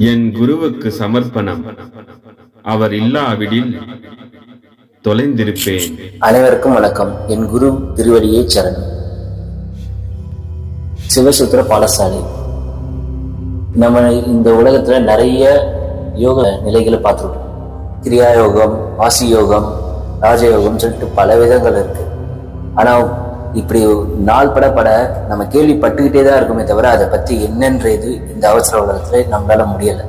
என் குருவுக்கு சமர்ப்பணம். அவர் இல்லாவிடில் தொலைந்திருப்பேன். அனைவருக்கும் வணக்கம். என் குரு திருவடியே சரணம். சிவசுத்திர பாடசாலை. நம்ம இந்த உலகத்துல நிறைய யோக நிலைகளை பார்த்துருக்கோம். கிரியா யோகம் வாசி யோகம் ராஜயோகம் சொல்லிட்டு பல விதங்கள் இருக்கு. ஆனா இப்படி நாள் பட பட நம்ம கேள்விப்பட்டுக்கிட்டே தான் இருக்குமே தவிர அதை பற்றி என்னன்றது இந்த அவசர உலகத்தில் நம்மளால் முடியலை.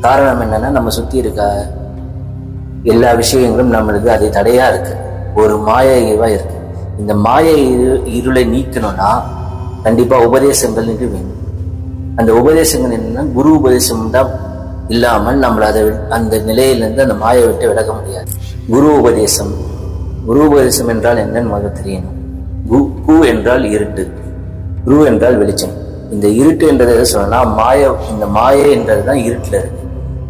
காரணம் என்னென்னா நம்ம சுற்றி இருக்க எல்லா விஷயங்களும் நம்மளுக்கு அது தடையாக இருக்குது ஒரு மாய இதுவா இருக்குது இந்த மாய இரு இருளை நீக்கணும்னா கண்டிப்பாக உபதேசங்கள் நின்று வேணும் அந்த உபதேசங்கள் என்னென்னா குரு உபதேசம் தான் இல்லாமல் நம்மளை அதை அந்த நிலையிலேருந்து அந்த மாயை விட்டு விலக முடியாது. குரு உபதேசம். குரு உபதேசம் என்றால் என்னன்னு முதல்ல தெரியணும். கு கு என்றால் இருட்டு. குரு என்றால் வெளிச்சம். இந்த இருட்டு என்றதை எதை சொல்லணும்னா மாய இந்த மாயை என்றது தான் இருட்டில் இருக்கு.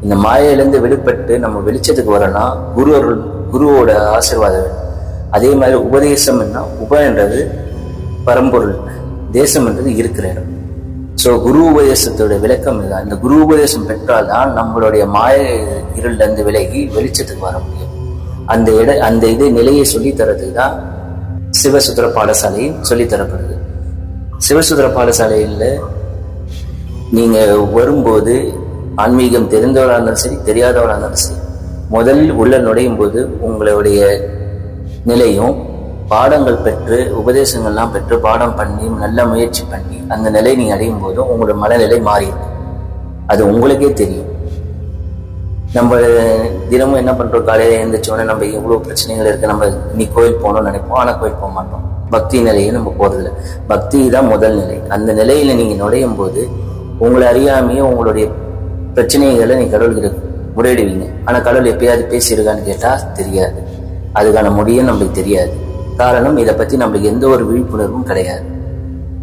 இந்த மாயையிலேருந்து வெளிப்பட்டு நம்ம வெளிச்சத்துக்கு வரோம்னா குரு அருள் குருவோட ஆசீர்வாதம். வேணும் அதே மாதிரி உபதேசம் என்ன? உப என்றது பரம்பொருள். தேசம் என்றது இருக்கிற இடம். ஸோ குரு உபதேசத்தோட விளக்கம் இதுதான். இந்த குரு உபதேசம் பெற்றால்தான் நம்மளுடைய மாய இருள்லேருந்து விலகி வெளிச்சத்துக்கு வர முடியும். அந்த இட அந்த இது நிலையை சொல்லித் தரதுக்கு தான் சிவசுத்திர பாடசாலையில் சொல்லித்தரப்படுது தரப்படுது. பாடசாலையில் நீங்கள் வரும்போது ஆன்மீகம் தெரிந்தவராக இருந்தாலும் சரி தெரியாதவராக இருந்தாலும் சரி முதலில் உள்ள நுழையும் போது உங்களுடைய நிலையும் பாடங்கள் பெற்று உபதேசங்கள்லாம் பெற்று பாடம் பண்ணி நல்ல முயற்சி பண்ணி அந்த நிலை நீங்கள் அடையும் போதும் உங்களோட மனநிலை மாறிடும். அது உங்களுக்கே தெரியும். நம்ம தினமும் என்ன பண்றோம்? காலையில எழுந்திரிச்சோடனே நம்ம இவ்வளவு பிரச்சனைகள் இருக்கு? நம்ம இன்னைக்கு கோயில் போகணும்னு நினைப்போம். ஆனா கோயில் போக மாட்டோம். பக்தி நிலையை நம்ம போகிறதில்ல பக்தி தான் முதல் நிலை. அந்த நிலையில நீங்க நுழையும் போது உங்களை அறியாமையே உங்களுடைய பிரச்சனைகளை நீ கடவுள்கிட்ட முறையிடுவீங்க. ஆனா கடவுள் எப்பயாவது பேசியிருக்கான்னு கேட்டா தெரியாது. அதுக்கான முடியும் நம்மளுக்கு தெரியாது. காரணம் இதை பத்தி நம்மளுக்கு எந்த ஒரு விழிப்புணர்வும் கிடையாது.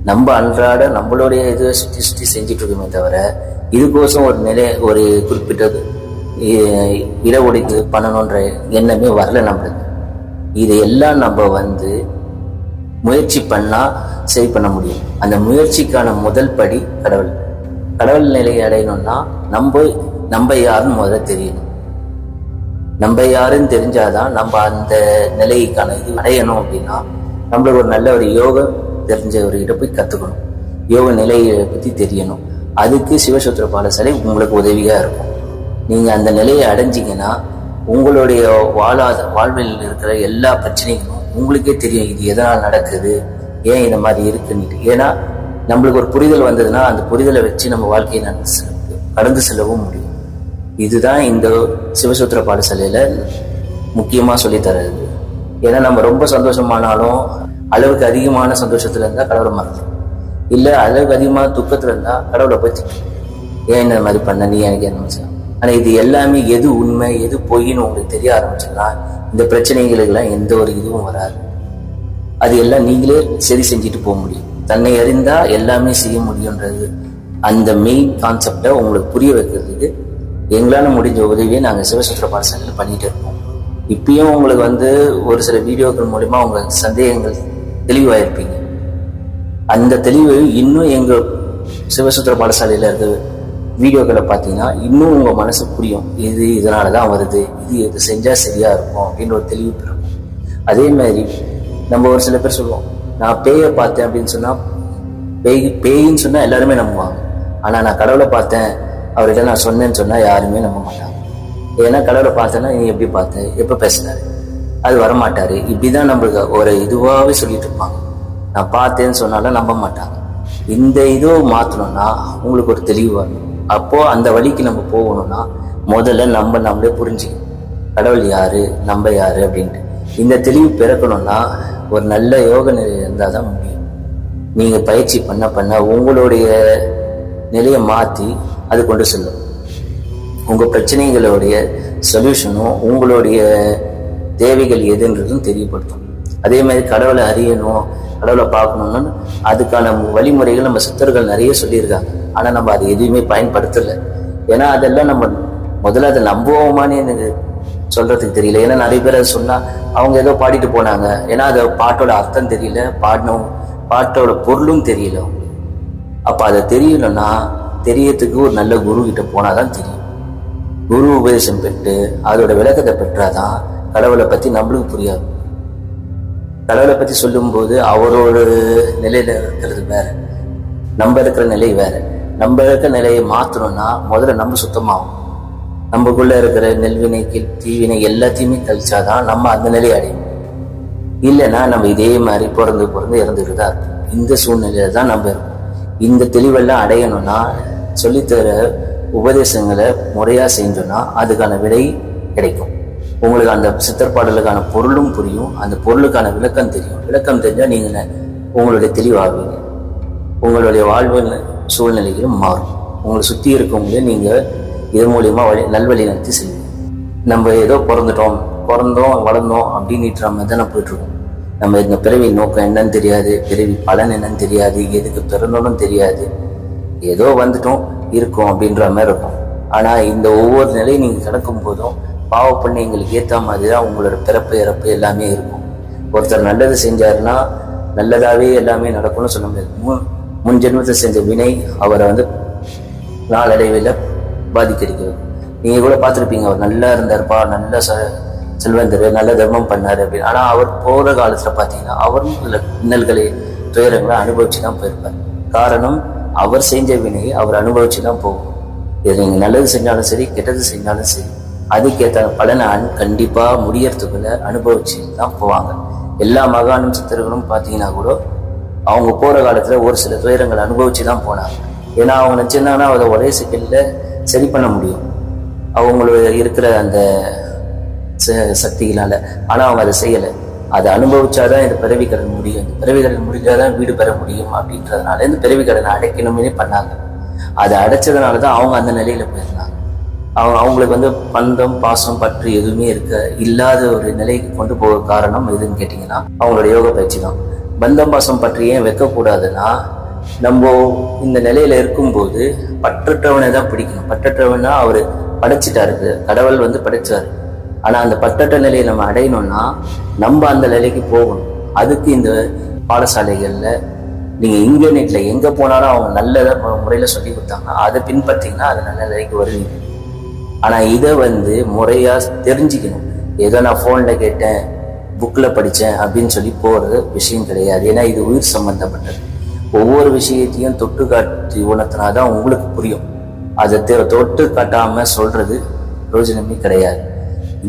நம்ம அன்றாட நம்மளுடைய இதை சுற்றி சுற்றி செஞ்சுட்டு இருக்கோமே தவிர இதுக்கோசம் ஒரு நிலை ஒரு குறிப்பிட்டது இ- இட பண்ணணுன்ற எண்ணமே வரல நம்மளுக்கு. இது எல்லாம் நம்ம வந்து முயற்சி பண்ணால் சரி பண்ண முடியும். அந்த முயற்சிக்கான முதல் படி கடவுள். கடவுள் நிலையை அடையணும்னா நம்ம நம்ம யாருன்னு முதல்ல தெரியணும். நம்ம யாருன்னு தெரிஞ்சாதான் நம்ம அந்த நிலைக்கான இது அடையணும் அப்படின்னா நம்மளுக்கு ஒரு நல்ல ஒரு யோகம் தெரிஞ்ச ஒரு இடம் போய் கற்றுக்கணும் யோக நிலையை பற்றி தெரியணும். அதுக்கு சிவசூத்திர பாடசாலை உங்களுக்கு உதவியாக இருக்கும். நீங்கள் அந்த நிலையை அடைஞ்சிங்கன்னா உங்களுடைய வாழாத வாழ்வில் இருக்கிற எல்லா பிரச்சனைகளும் உங்களுக்கே தெரியும் இது எதனால் நடக்குது ஏன் இந்த மாதிரி இருக்குன்னு ஏன்னா நம்மளுக்கு ஒரு புரிதல் வந்ததுன்னா அந்த புரிதலை வச்சு நம்ம வாழ்க்கையை நடந்து செல்ல- கடந்து செல்லவும் முடியும். இதுதான் இந்த சிவசூத்திர பாடசாலையில் முக்கியமாக சொல்லித்தரது ஏன்னா நம்ம ரொம்ப சந்தோஷமானாலும் அளவுக்கு அதிகமான சந்தோஷத்தில் இருந்தால் கடவுளை மறந்துடும் இல்லை அளவுக்கு அதிகமான துக்கத்தில் இருந்தால் கடவுளை போய் ஏன் இந்த மாதிரி பண்ண? நீ எனக்கு என்ன ஆனால் இது எல்லாமே எது உண்மை எது பொய்ன்னு உங்களுக்கு தெரிய ஆரம்பிச்சுன்னா இந்த பிரச்சனைகளுக்கெல்லாம் எந்த ஒரு இதுவும் வராது. அது எல்லாம் நீங்களே சரி செஞ்சுட்டு போக முடியும். தன்னை அறிந்தா எல்லாமே செய்ய முடியுன்றது அந்த மெயின் கான்செப்டை உங்களுக்கு புரிய வைக்கிறதுக்கு எங்களால் முடிஞ்ச உதவியை நாங்கள் சிவசுத்திர பாடசாலையில் பண்ணிகிட்டு இருக்கோம். இப்பயும் உங்களுக்கு வந்து ஒரு சில வீடியோக்கள் மூலிமா உங்கள் சந்தேகங்கள் தெளிவாயிருப்பீங்க. அந்த தெளிவு இன்னும் எங்கள் சிவசுத்திர பாடசாலையில் இருக்க வீடியோக்களை பார்த்தீங்கன்னா இன்னும் உங்கள் மனசு புரியும். இது இதனால தான் வருது? இது இது செஞ்சால் சரியாக இருக்கும் அப்படின்னு ஒரு தெளிவு பெறும் அதே மாதிரி நம்ம ஒரு சில பேர் சொல்லுவோம் நான் பேயை பார்த்தேன் அப்படின்னு சொன்னால் பேய் பேயின்னு சொன்னால் எல்லாருமே நம்புவாங்க. ஆனால் நான் கடவுளை பார்த்தேன் அவர்கிட்ட நான் சொன்னேன்னு சொன்னால் யாருமே நம்ப மாட்டாங்க. ஏன்னா கடவுளை பார்த்தேன்னா நீ எப்படி பார்த்தேன் எப்போ பேசினாரு? அது வரமாட்டார். இப்படி தான் நம்மளுக்கு ஒரு இதுவாகவே சொல்லிட்டு இருப்பாங்க. நான் பார்த்தேன்னு சொன்னாலும் நம்ப மாட்டாங்க. இந்த இதுவும் மாற்றணும்னா உங்களுக்கு ஒரு தெளிவு வரணும். அப்போ அந்த வழிக்கு நம்ம போகணும்னா முதல்ல நம்ம நம்மளே புரிஞ்சுக்கணும். கடவுள் யாரு நம்ம யாரு அப்படின்ட்டு. இந்த தெளிவு பிறக்கணும்னா ஒரு நல்ல யோக நிலை இருந்தால் தான் முடியும். நீங்கள் பயிற்சி பண்ண பண்ண உங்களுடைய நிலையை மாற்றி அது கொண்டு செல்லும். உங்கள் பிரச்சனைகளுடைய சொல்யூஷனும் உங்களுடைய தேவைகள் எதுன்றதும் தெரியப்படுத்தும். அதே மாதிரி கடவுளை அறியணும் கடவுளை பார்க்கணும்னு அதுக்கான வழிமுறைகள் நம்ம சித்தர்கள் நிறைய சொல்லியிருக்காங்க. ஆனா நம்ம அது எதுவுமே பயன்படுத்தலை. ஏன்னா அதெல்லாம் நம்ம முதல்ல அதை நம்புவோமான்னு எனக்கு சொல்றதுக்கு தெரியல. ஏன்னா நிறைய பேர் அதை சொன்னால் அவங்க ஏதோ பாடிட்டு போனாங்க. ஏன்னா அதை பாட்டோட அர்த்தம் தெரியல பாடினோம் பாட்டோட பொருளும் தெரியல. அப்போ அதை தெரியலன்னா தெரியறதுக்கு ஒரு நல்ல குரு கிட்ட போனாதான் தெரியும். குரு உபதேசம் பெற்று அதோட விளக்கத்தை பெற்றாதான் கடவுளை பத்தி நம்மளுக்கு புரியாது. கடவுளை பத்தி சொல்லும்போது அவரோட நிலையில இருக்கிறது வேற. நம்ம இருக்கிற நிலை வேற. நம்ம இருக்கிற நிலையை மாற்றணும்னா முதல்ல நம்ம சுத்தமாகும். நம்மக்குள்ள இருக்கிற நெல்வினை கீழ் தீவினை எல்லாத்தையுமே கழிச்சாதான் நம்ம அந்த நிலையை அடையும். இல்லைன்னா நம்ம இதே மாதிரி பிறந்து பிறந்து இறந்துட்டு தான் இந்த சூழ்நிலையில தான் நம்ம இருக்கும். இந்த தெளிவெல்லாம் அடையணும்னா சொல்லித்தர உபதேசங்களை முறையாக செஞ்சோன்னா அதுக்கான விடை கிடைக்கும். உங்களுக்கு அந்த சித்தற்பாடலுக்கான பொருளும் புரியும். அந்த பொருளுக்கான விளக்கம் தெரியும். விளக்கம் தெரிஞ்சால் நீங்கள் உங்களுடைய தெளிவாகுவீங்க. உங்களுடைய வாழ்வு சூழ்நிலைகளும் மாறும். உங்களை சுற்றி இருக்கவங்களே நீங்கள் இது மூலியமாக வழி நல்வழி நடத்தி செல்வீங்க. நம்ம ஏதோ பிறந்துட்டோம் பிறந்தோம் வளர்ந்தோம் அப்படின்னு நம்ம தானே போயிட்டுருக்கோம். நம்ம இந்த பிறவி நோக்கம் என்னன்னு தெரியாது பிறவி பலன் என்னன்னு தெரியாது எதுக்கு பிறந்தோன்னு தெரியாது. ஏதோ வந்துட்டோம் இருக்கும் அப்படின்ற மாதிரி இருக்கும். ஆனால் இந்த ஒவ்வொரு நிலையும் நீங்கள் கிடக்கும் போதும் பாவ புண்ணியங்களுக்கு ஏற்ற மாதிரி தான் உங்களோட பிறப்பு இறப்பு எல்லாமே இருக்கும். ஒருத்தர் நல்லது செஞ்சாருன்னா நல்லதாகவே எல்லாமே நடக்கும்னு சொல்ல முடியாது. முன் ஜென்மத்தை செஞ்ச வினை அவரை வந்து நாளடைவில் பாதிக்கிறது நீங்கள் கூட பார்த்துருப்பீங்க அவர் நல்லா இருந்தார்ப்பா நல்ல ச செல்வந்தர் நல்ல தர்மம் பண்ணாரு அப்படின்னு. ஆனா அவர் போகிற காலத்துல பார்த்தீங்கன்னா அவரும் சில இன்னல்களை துயரங்களை அனுபவிச்சு தான் போயிருப்பார். காரணம் அவர் செஞ்ச வினையை அவர் அனுபவிச்சு தான் போகும். இது நீங்கள் நல்லது செஞ்சாலும் சரி கெட்டது செஞ்சாலும் சரி அதுக்கேற்ற பலனை கண்டிப்பாக முடியறதுக்குள்ள அனுபவிச்சு தான் போவாங்க. எல்லா மகானும் சித்தர்களும் பார்த்தீங்கன்னா கூட அவங்க போற காலத்துல ஒரு சில துயரங்களை அனுபவிச்சு தான் போனாங்க. ஏன்னா அவங்க நினைச்சிருந்தாங்கன்னா அதை ஒரே செகண்ட்ல சரி பண்ண முடியும். அவங்களோட இருக்கிற அந்த ச- சக்திகளால. ஆனா அவங்க அதை செய்யலை. அதை அனுபவிச்சாதான் இந்த பிறவி கடன் முடியும். இந்த பிறவி கடன் முடிஞ்சாதான் வீடு பெற முடியும் அப்படின்றதுனால இந்த பிறவி கடனை அடைக்கணும்னே பண்ணாங்க. அதை அடைச்சதுனால தான் அவங்க அந்த நிலையில போயிருந்தாங்க. அவங்க அவங்களுக்கு வந்து பந்தம் பாசம் பற்று எதுவுமே இருக்க இல்லாத ஒரு நிலைக்கு கொண்டு போக காரணம் எதுன்னு கேட்டிங்கன்னா அவங்களோட யோக பயிற்சி தான் பந்தம்பாசம் பற்றி ஏன் வைக்கக்கூடாதுன்னா நம்ம இந்த நிலையில இருக்கும்போது பற்றற்றவனை தான் பிடிக்கணும். பற்றற்றவனா அவர் படைச்சிட்டாரு கடவுள் வந்து படைச்சாரு. ஆனால் அந்த பற்றற்ற நிலையை நம்ம அடையணும்னா நம்ம அந்த நிலைக்கு போகணும். அதுக்கு இந்த பாடசாலைகளில் நீங்கள் இன்டர்நெட்ல எங்கே போனாலும் அவங்க நல்லதாக முறையில் சொல்லி கொடுத்தாங்க அதை பின்பற்றிங்கன்னா அது நல்ல நிலைக்கு வருவீங்க. ஆனால் இதை வந்து முறையாக தெரிஞ்சுக்கணும். ஏதோ நான் ஃபோனில் கேட்டேன் புக்கில் படித்தேன் அப்படின்னு சொல்லி போகிறது விஷயம் கிடையாது. ஏன்னா இது உயிர் சம்பந்தப்பட்டது. ஒவ்வொரு விஷயத்தையும் தொட்டு காட்டி உணர்த்தினாதான் உங்களுக்கு புரியும். அதை தொட்டு காட்டாமல் சொல்கிறது பிரயோஜனமே கிடையாது.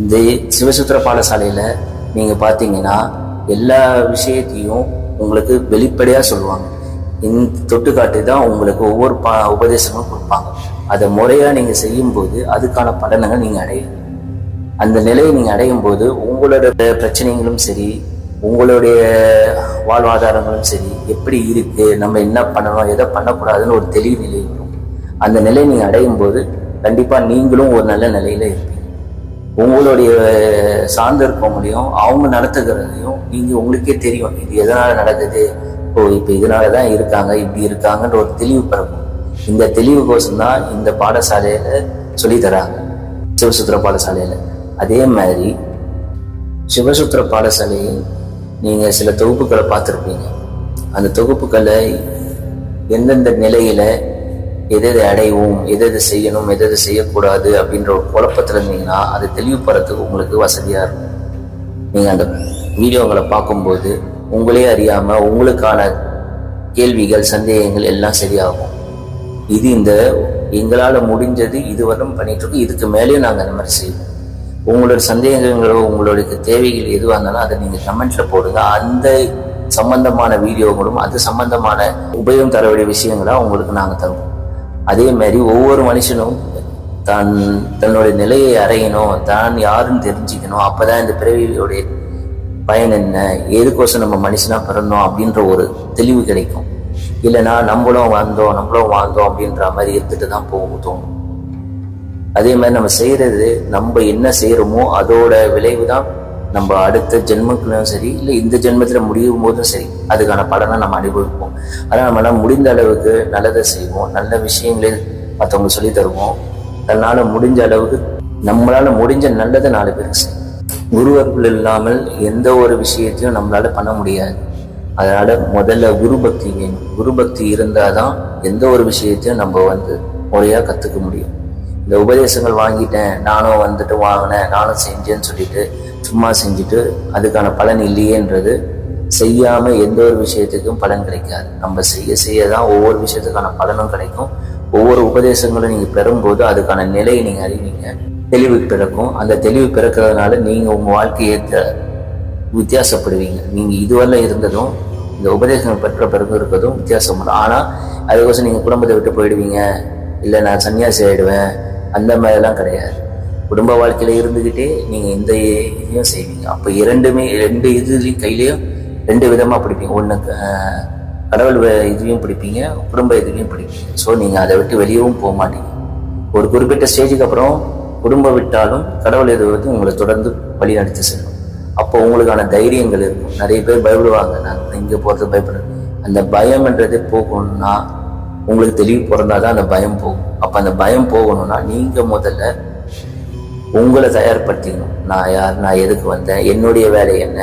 இந்த சிவசுத்திர பாடசாலையில் நீங்கள் பார்த்தீங்கன்னா எல்லா விஷயத்தையும் உங்களுக்கு வெளிப்படையாக சொல்லுவாங்க. இந்த தொட்டுக்காட்டு தான் உங்களுக்கு ஒவ்வொரு பா உபதேசமும் கொடுப்பாங்க. அதை முறையாக நீங்கள் செய்யும்போது அதுக்கான பலன்களை நீங்கள் அடையலாம். அந்த நிலையை நீங்கள் அடையும் போது உங்களோட பிரச்சனைகளும் சரி உங்களுடைய வாழ்வாதாரங்களும் சரி எப்படி இருக்கு நம்ம என்ன பண்ணணும் எதை பண்ணக்கூடாதுன்னு ஒரு தெளிவு நிலை அந்த நிலையை நீங்கள் அடையும் போது கண்டிப்பாக நீங்களும் ஒரு நல்ல நிலையில இருப்பீங்க. உங்களுடைய சார்ந்து இருக்கவங்களையும் அவங்க நடத்துகிறதையும் நீங்கள் உங்களுக்கே தெரியும். இது எதனால் நடக்குது? ஓ இப்போ இதனால தான் இருக்காங்க இப்படி இருக்காங்கன்ற ஒரு தெளிவு பிறக்கும் இந்த தெளிவுக்கோசம் தான் இந்த பாடசாலையில் சொல்லித்தராங்க சிவசுத்திர பாடசாலையில். அதே மாதிரி சிவசுத்திர பாடசாலையில் நீங்க சில தொகுப்புகளை பார்த்துருப்பீங்க. அந்த தொகுப்புகளை எந்தெந்த நிலையில எதை அடைவோம் எது செய்யணும் எதை செய்யக்கூடாது அப்படின்ற ஒரு குழப்பத்தில் இருந்தீங்கன்னா அதை தெளிவுபடுறதுக்கு உங்களுக்கு வசதியா இருக்கும். நீங்க அந்த வீடியோங்களை பார்க்கும்போது உங்களே அறியாம உங்களுக்கான கேள்விகள் சந்தேகங்கள் எல்லாம் சரியாகும். இது இந்த எங்களால் முடிஞ்சது இதுவரையும் பண்ணிட்டு இருக்கோம் இதுக்கு மேலேயும் நாங்கள் அந்த மாதிரி செய்வோம். உங்களோட சந்தேகங்களோ உங்களுடைய தேவைகள் எதுவாக இருந்தாலும் அதை நீங்கள் கமெண்ட்ஸில் போடுங்க. அந்த சம்பந்தமான வீடியோங்களும் அது சம்பந்தமான உபயோகம் தரக்கூடிய விஷயங்களாக உங்களுக்கு நாங்கள் தருவோம். அதே மாதிரி ஒவ்வொரு மனுஷனும் தான் தன்னுடைய நிலையை அறையணும் தான் யாருன்னு தெரிஞ்சுக்கணும். அப்பதான் இந்த பிறவியோடைய பயன் என்ன? எதுக்கோசம் நம்ம மனுஷனாக பிறந்தோம் அப்படின்ற ஒரு தெளிவு கிடைக்கும். இல்லைன்னா நம்மளும் வந்தோம் நம்மளும் வாழ்ந்தோம் அப்படின்ற மாதிரி இருந்துட்டு தான் போகும் தோணும். அதே மாதிரி நம்ம செய்கிறது நம்ம என்ன செய்கிறோமோ அதோட விளைவு தான் நம்ம அடுத்த ஜென்மக்குள்ளும் சரி இல்லை இந்த ஜென்மத்தில் முடியும் போதும் சரி அதுக்கான பலனை நம்ம அனுபவிப்போம். ஆனால் நம்மளால் முடிந்த அளவுக்கு நல்லதை செய்வோம் நல்ல விஷயங்களே மற்றவங்க சொல்லி தருவோம். அதனால் முடிஞ்ச அளவுக்கு நம்மளால் முடிஞ்ச நல்லதை நாலு பேருக்கு செய்வோம். குருவர்கள் இல்லாமல் எந்த ஒரு விஷயத்தையும் நம்மளால் பண்ண முடியாது. அதனால் முதல்ல குரு பக்தி வேணும். குரு பக்தி இருந்தாதான் எந்த ஒரு விஷயத்தையும் நம்ம வந்து முறையாக கற்றுக்க முடியும். இந்த உபதேசங்கள் வாங்கிட்டேன் நானும் வந்துட்டு வாங்கினேன் நானும் செஞ்சேன்னு சொல்லிட்டு சும்மா செஞ்சுட்டு அதுக்கான பலன் இல்லையேன்றது செய்யாமல் எந்த ஒரு விஷயத்துக்கும் பலன் கிடைக்காது. நம்ம செய்ய செய்ய தான் ஒவ்வொரு விஷயத்துக்கான பலனும் கிடைக்கும். ஒவ்வொரு உபதேசங்களும் நீங்கள் பெறும்போது அதுக்கான நிலையை நீங்கள் அறிவீங்க. தெளிவு பிறக்கும். அந்த தெளிவு பிறக்கிறதுனால நீங்கள் உங்கள் வாழ்க்கையை வித்தியாசப்படுவீங்க. நீங்கள் இதுவரை இருந்ததும் இந்த உபதேசங்கள் பெற்ற பிறகு இருக்கிறதும் வித்தியாசம் ஆனால் அதுக்கோசம் நீங்கள் குடும்பத்தை விட்டு போயிடுவீங்க. இல்லை நான் சன்னியாசி ஆயிடுவேன். அந்த மாதிரிலாம் கிடையாது. குடும்ப வாழ்க்கையில் இருந்துக்கிட்டே நீங்கள் இந்த இதையும் செய்வீங்க. அப்போ இரண்டுமே ரெண்டு இதுலையும் கையிலையும் ரெண்டு விதமாக பிடிப்பீங்க. ஒன்று கடவுள் இதுவையும் பிடிப்பீங்க குடும்ப இதுவையும் பிடிப்பீங்க. ஸோ நீங்கள் அதை விட்டு வெளியவும் போக மாட்டீங்க. ஒரு குறிப்பிட்ட ஸ்டேஜுக்கு அப்புறம் குடும்பம் விட்டாலும் கடவுள் இது வந்து உங்களை தொடர்ந்து வழி நடத்தி செல்லும். அப்போ உங்களுக்கான தைரியங்கள் இருக்கும். நிறைய பேர் பயப்படுவாங்க. நான் இங்கே போகிறது பயப்படுறேன். அந்த பயம்ன்றது போகணும்னா உங்களுக்கு தெளிவு பிறந்தாதான் அந்த பயம் போகும். அப்போ அந்த பயம் போகணும்னா நீங்கள் முதல்ல உங்களை தயார்படுத்திக்கணும். நான் யார் நான் எதுக்கு வந்தேன் என்னுடைய வேலை என்ன?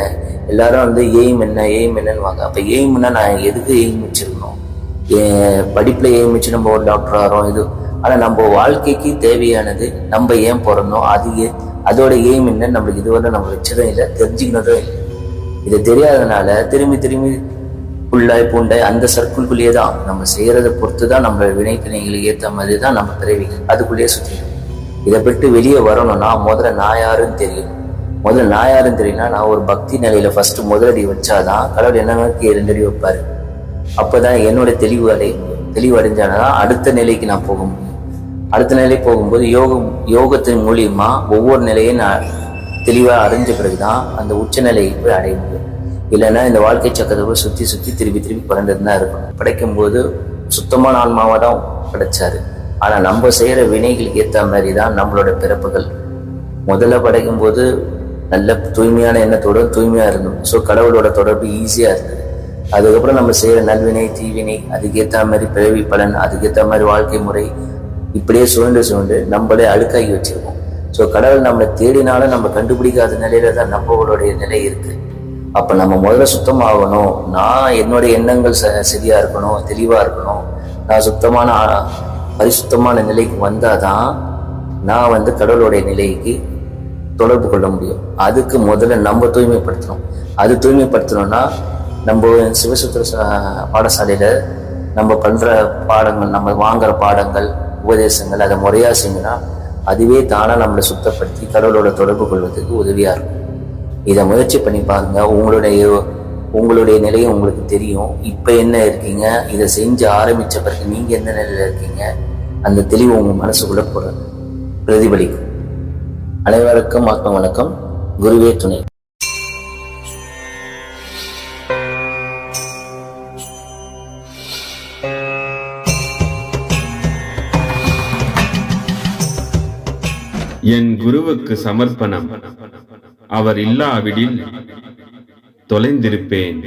எல்லாரும் வந்து எய்ம் என்ன எய்ம் என்னன்னு வாங்க. அப்போ எய்ம்னா நான் எதுக்கு எய்ம் வச்சிருக்கணும்? என் படிப்பில் எய்ம் வச்சு நம்ம ஒரு டாக்டர் ஆகிறோம் இது. ஆனால் நம்ம வாழ்க்கைக்கு தேவையானது நம்ம ஏன் பிறந்தோம் அது அதோட எய்ம் என்ன? நம்மளுக்கு இதுவரை நம்ம வச்சதும் இல்லை தெரிஞ்சுக்கினதும் இல்லை. இது தெரியாதனால திரும்பி திரும்பி புல்லாய் பூண்டாய் அந்த சர்க்கிள்குள்ளேயே தான் நம்ம செய்யறதை பொறுத்து தான் நம்ம வினைத்தினைகளுக்கு ஏற்ற மாதிரி தான் நம்ம பிறவிகள் அதுக்குள்ளேயே சுற்றிடும் இதை விட்டு வெளியே வரணும்னா முதல்ல நான் யாருன்னு தெரியும். முதல்ல நான் யாருன்னு தெரியும்னா நான் ஒரு பக்தி நிலையில ஃபர்ஸ்ட் முதலடி வச்சாதான் கடவுள் என்ன நோக்கி ரெண்டடி வைப்பாரு? அப்பதான் என்னோட தெளிவு அடை தெளிவு அடைஞ்சானதான் அடுத்த நிலைக்கு நான் போக முடியும். அடுத்த நிலை போகும்போது யோகம் யோகத்தின் மூலியமா ஒவ்வொரு நிலையும் நான் தெளிவாக அறிஞ்ச பிறகுதான் அந்த உச்ச நிலையை போய் அடைய முடியும். இல்லைன்னா இந்த வாழ்க்கை சக்கரத்தை போய் சுத்தி சுத்தி திருப்பி திருப்பி பறந்துட்டு தான் இருக்கணும். படைக்கும் போது சுத்தமான ஆன்மாவா தான் படைச்சாரு. ஆனால் நம்ம செய்கிற வினைகளுக்கு ஏற்ற மாதிரி தான் நம்மளோட பிறப்புகள். முதல்ல படைக்கும் போது நல்ல தூய்மையான எண்ணத்தோட தூய்மையாக இருந்தோம். ஸோ கடவுளோட தொடர்பு ஈஸியாக இருந்தது. அதுக்கப்புறம் நம்ம செய்கிற நல்வினை தீவினை அதுக்கேற்ற மாதிரி பிறவி பலன் அதுக்கேற்ற மாதிரி வாழ்க்கை முறை இப்படியே சுழண்டு சுழண்டு நம்மளே அழுக்காகி வச்சிருக்கோம். ஸோ கடவுள் நம்மளை தேடினாலும் நம்ம கண்டுபிடிக்காத நிலையில தான் நம்மளுடைய நிலை இருக்குது அப்ப நம்ம முதல்ல சுத்தமாகணும். நான் என்னுடைய எண்ணங்கள் ச- சரியா இருக்கணும் தெளிவா இருக்கணும். நான் சுத்தமான பரிசுத்தமான நிலைக்கு வந்தாதான் நான் வந்து கடவுளுடைய நிலைக்கு தொடர்பு கொள்ள முடியும். அதுக்கு முதல்ல நம்ம தூய்மைப்படுத்தணும். அது தூய்மைப்படுத்தணும்னா நம்ம சிவசுத்திர பாடசாலையில் பாடசாலையில நம்ம பண்ற பாடங்கள் நம்ம வாங்குற பாடங்கள் உபதேசங்கள் அதை முறையா செஞ்சோம்னா அதுவே தானா நம்மளை சுத்தப்படுத்தி கடவுளோட தொடர்பு கொள்வதற்கு உதவியா இருக்கும். இதை முயற்சி பண்ணி பாருங்க. உங்களுடைய உங்களுடைய நிலையை உங்களுக்கு தெரியும். இப்ப என்ன இருக்கீங்க? இதை செஞ்சு ஆரம்பிச்ச பிறகு நீங்க எந்த நிலையில இருக்கீங்க? அந்த தெளிவு உங்க மனசுக்குள்ள போற பிரதிபலிக்கும். அனைவருக்கும் ஆத்ம வணக்கம். குருவே துணை. என் குருவுக்கு சமர்ப்பணம். அவர் இல்லாவிடில் தொலைந்திருப்பேன்.